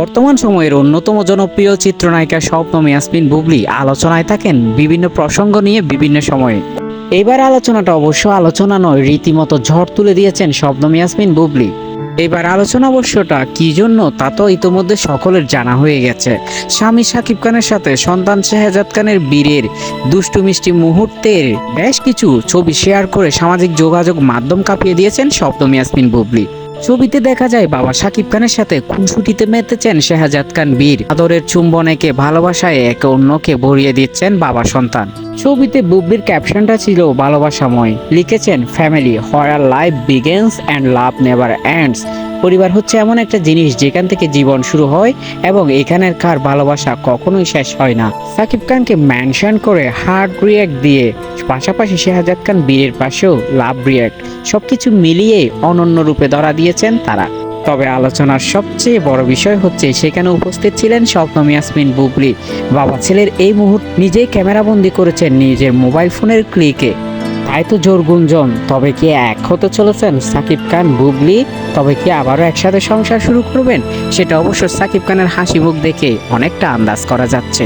বর্তমান সময়ের অন্যতম জনপ্রিয় চিত্রনায়িকা স্বপ্ন ইয়াসমিন বুবলি আলোচনায় থাকেন বিভিন্ন প্রসঙ্গ নিয়ে বিভিন্ন সময়ে। এবার আলোচনাটা অবশ্য আলোচনা নয়, রীতিমতো ঝড় তুলে দিয়েছেন শবনম ইয়াসমিন বুবলি। এবার আলোচনা অবশ্যটা কি জন্য তা তো ইতোমধ্যে সকলের জানা হয়ে গেছে। স্বামী সাকিব খানের সাথে সন্তান শেহজাদ খানের বীরের দুষ্টু মিষ্টি মুহূর্তের বেশ কিছু ছবি শেয়ার করে সামাজিক যোগাযোগ মাধ্যম কাঁপিয়ে দিয়েছেন শবনম ইয়াসমিন বুবলি। ছবিতে দেখা যায় বাবা সাকিব খানের সাথে খুনসুটিতে মেতেছেন শেহাজাদ খান বীর। আদরের চুম্বনেকে ভালোবাসায় একে অন্যকে ভরিয়ে দিচ্ছেন বাবা সন্তান। ছবিতে বুব্বির ক্যাপশনটা ছিল ভালোবাসাময়। লিখেছেন, family, where life begins and love never ends. পরিবার হচ্ছে এমন একটা জিনিস যেখান থেকে জীবন শুরু হয় এবং এখানের কার ভালোবাসা কখনোই শেষ হয় না। সাকিব খানকে ম্যানশন করে হার্ড রিয়াক্ট দিয়ে, পাশাপাশি শাহজাদ খান বীরের পাশেও লাভ রিয়াক্ট সবকিছু মিলিয়ে অনন্য রূপে ধরা দিয়েছেন তারা। তবে আলোচনার সবচেয়ে বড় বিষয় হচ্ছে সেখানে উপস্থিত ছিলেন স্বপ্নম ইয়াসমিন বুবলি। বাবা ছেলের এই মুহূর্ত নিজেই ক্যামেরাবন্দি করেছেন নিজের মোবাইল ফোনের ক্লিকে তাই তো জোর গুঞ্জন। তবে কি এক হতে চলেছেন সাকিব খান, বুবলি? তবে কি আবারও একসাথে সংসার শুরু করবেন? সেটা অবশ্য সাকিব খানের হাসি মুখ দেখে অনেকটা আন্দাজ করা যাচ্ছে।